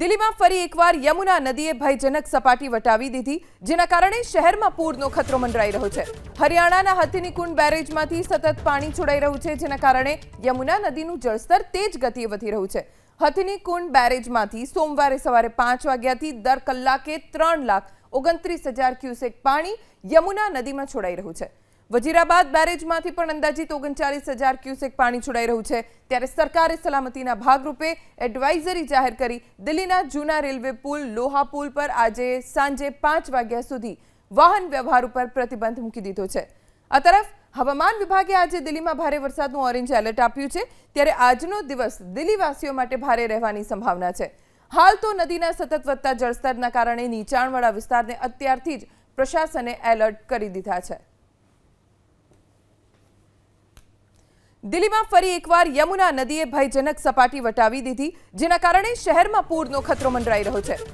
દિલ્હીમાં ફરી એકવાર યમુના નદીએ ભયજનક સપાટી વટાવી દીધી, જેના કારણે શહેરમાં પૂરનો ખતરો મંડરાઈ રહ્યો છે. હરિયાણાના હથિની કુંડ બેરેજમાંથી સતત પાણી છોડાઈ રહ્યું છે, જેના કારણે યમુના નદીનું જળસ્તર તેજ ગતિએ વધી રહ્યું છે. હથિની કુંડ બેરેજમાંથી સોમવારે સવારે પાંચ વાગ્યાથી દર કલાકે ત્રણ લાખ ઓગણત્રીસ હજાર ક્યુસેક પાણી યમુના નદીમાં છોડાઈ રહ્યું છે. વજીરાબાદ બેરેજમાંથી પણ અંદાજિત ઓગણચાલીસ હજાર ક્યુસેક પાણી છોડાઈ રહ્યું છે. ત્યારે સરકારે સલામતીના ભાગરૂપે એડવાઇઝરી જાહેર કરી. દિલ્હીના જૂના રેલવે પુલ, લોહા પુલ પર આજે સાંજે પાંચ વાગ્યા સુધી વાહન વ્યવહાર ઉપર પ્રતિબંધ મૂકી દીધો છે. આ તરફ હવામાન વિભાગે આજે દિલ્હીમાં ભારે વરસાદનું ઓરેન્જ એલર્ટ આપ્યું છે. ત્યારે આજનો દિવસ દિલ્હીવાસીઓ માટે ભારે રહેવાની સંભાવના છે. હાલ તો નદીના સતત વધતા જળસ્તરના કારણે નીચાણવાળા વિસ્તારને અત્યારથી જ પ્રશાસને એલર્ટ કરી દીધા છે. દિલ્હીમાં ફરી એકવાર યમુના નદીએ ભયજનક સપાટી વટાવી દીધી, જેના કારણે શહેરમાં પૂરનો ખતરો મંડરાઈ રહ્યો છે.